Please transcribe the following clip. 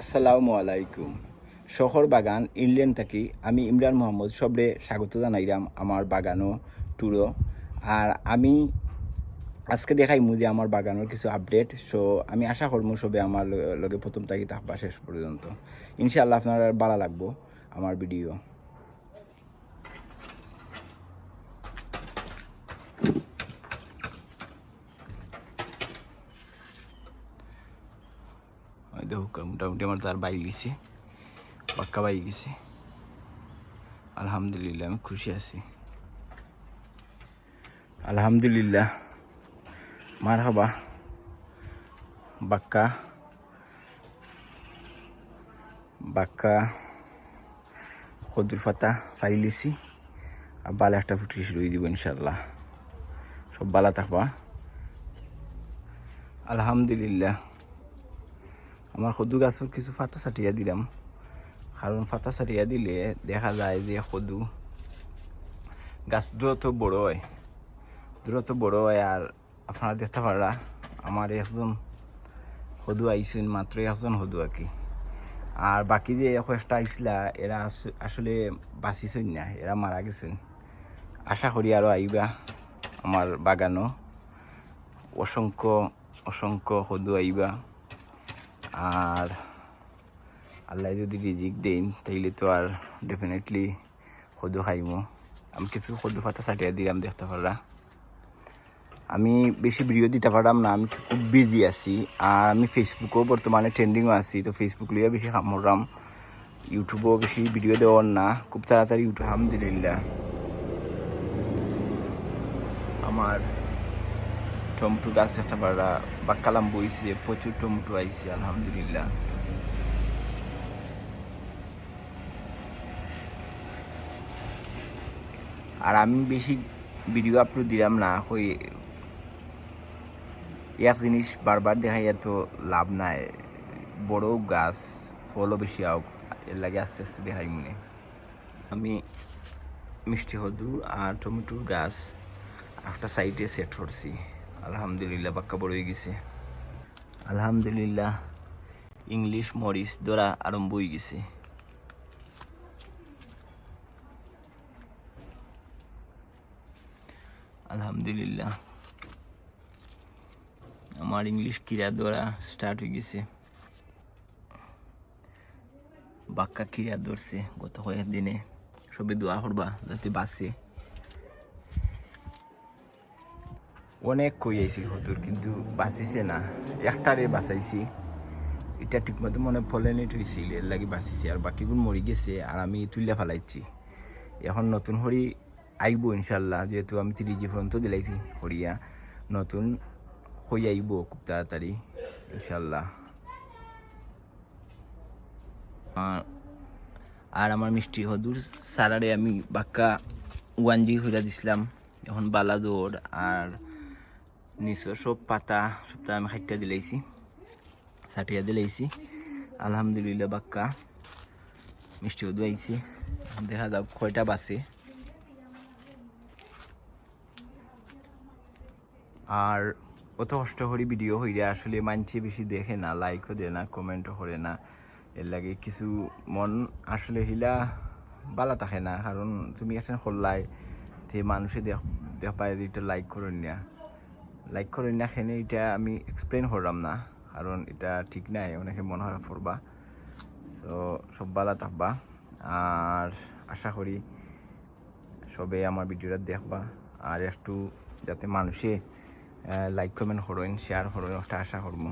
আসসালামু আলাইকুম। শহর বাগান ইংল্যান্ড থাকি আমি ইমরান মোহাম্মদ সবরে স্বাগত জানাইলাম আমার বাগানও ট্যুরও আর আমি আজকে দেখাইমু যে আমার বাগানের কিছু আপডেট। সো আমি আশা করব সবে আমার লগে প্রথম থাকি তাহবা শেষ পর্যন্ত। ইনশাআল্লাহ আপনার ভালো লাগবো আমার ভিডিও। দেখো মোটামুটি আমার তার বাই গেছে, পাক্কা বাই গেছে। আলহামদুলিল্লাহ, আমি খুশি আছি। আলহামদুলিল্লাহ মার হবা বাক্কা বাক্কা খদুর পাতা পাইলিছি আর বালা একটা ফুটলি শুরু দিব ইনশাল্লাহ সব বালা থাকবা। আলহামদুলিল্লাহ। আমার সদু গাছের কিছু পাতা ছাটিয়া দিলাম। কারণ পাতা ছাটিয়া দিলে দেখা যায় যে সদু গাছ দ্রুত বড় হয়। দ্রুত বড় হয় আর আপনারা দেখতে পারা আমার একজন সদু আইসেন মাত্র একজন সদু আর কি আর বাকি যে কয়েকটা আইসলা এরা আসলে বাঁচিছেন না এরা মারা গেছেন আশা করি আরও আইবা আমার বাগানও অসংখ্য অসংখ্য সদু আইবা আর আল্লাহ যদি রিজিক দেন, তাইলে তো আর ডেফিনেটলি সদু খাইমো। আমি কিছু সদু পাতা ছাটিয়ে দিলাম দেখতে পারা আমি বেশি ভিডিও দিতে পারলাম না, আমি খুব বিজি আছি। আর আমি ফেসবুকও বর্তমানে ট্রেন্ডিংও আছি, তো ফেসবুক লিয়ে বেশি কামড়াম ইউটিউবও বেশি ভিডিও দেওয়ার না, খুব তাড়াতাড়ি ইউটিউব আমার টমেটো গাছ দেখতে পারা বাক্কালাম বইছে প্রচুর টমেটো আইছে, আলহামদুলিল্লাহ। আর আমি বেশি ভিডিও আপলোড দিলাম না ওই এক জিনিস বারবার দেখাই, এত লাভ নাই। বড় গাছ, ফলও বেশি আও এর লাগে আস্তে আস্তে দেখাই মনে। আমি মিষ্টি হদু আর টমেটোর গাছ একটা সাইডে সেট করছি। আলহামদুলিল্লাহ বড় হয়ে গেছে। আলহামদুলিল্লাহ, ইংলিশ মরিচ ধরা আরম্ভ হয়ে গেছে। আলহামদুলিল্লাহ, আমার ইংলিশ কিরা ধরা স্টার্ট হয়ে গেছে। বাক্কা কিরা ধরছে, গত কয়েক দিনে সবে দোয়া করবা যাতে বাঁচে। অনেক কই আইছি হতুর, কিন্তু বাঁচিছে না। একটারে বাঁচাইছি। এটা ঠিকমতো মনে ফলেনি হয়েছিল এর লাগে বাঁচিছে, আর বাকিগুলো মরি গেছে, আর আমি তুলিয়া ফেলাইছি। এখন নতুন হরি আইব ইনশাল্লাহ যেহেতু আমি তিরিজি পর্যন্ত দিলাইছি হরিয়া নতুন হই আইব খুব তাড়াতাড়ি ইনশাল্লাহ আর- আমার মিষ্টি হদুর সারারে আমি বাক্কা ওয়ান জি হইরা দিছিলাম, এখন বালা জোর, আর নিচর সব পাতা সবটা আমি খাইটা দিলাইছি ছাটিয়া দিলাইছি আলহামদুলিল্লাহ, বাক্কা। মিষ্টি হদু আইছি দেখা যাক কয়টা বাসে আর অত কষ্ট করি ভিডিও হইলে আসলে মানছে বেশি দেখে না লাইকও দেয় না কমেন্টও করে না। এর লাগে কিছু মন আসলে হিলা বালা থাকে না, কারণ তুমি একটা করলাই, যে মানুষে দেখ দেখ পায় লাইক করেন না। লাইক করেন না খেয়ে এটা আমি এক্সপ্লেন করলাম না, কারণ এটা ঠিক নাই, অনেকে মনে হয় পড়বা সো সব বালা থাকবা। আর আশা করি সবে আমার ভিডিওটা দেখবা। আর একটু যাতে মানুষে লাইক কমেন্ট করেন শেয়ার করেন একটা আশা করব।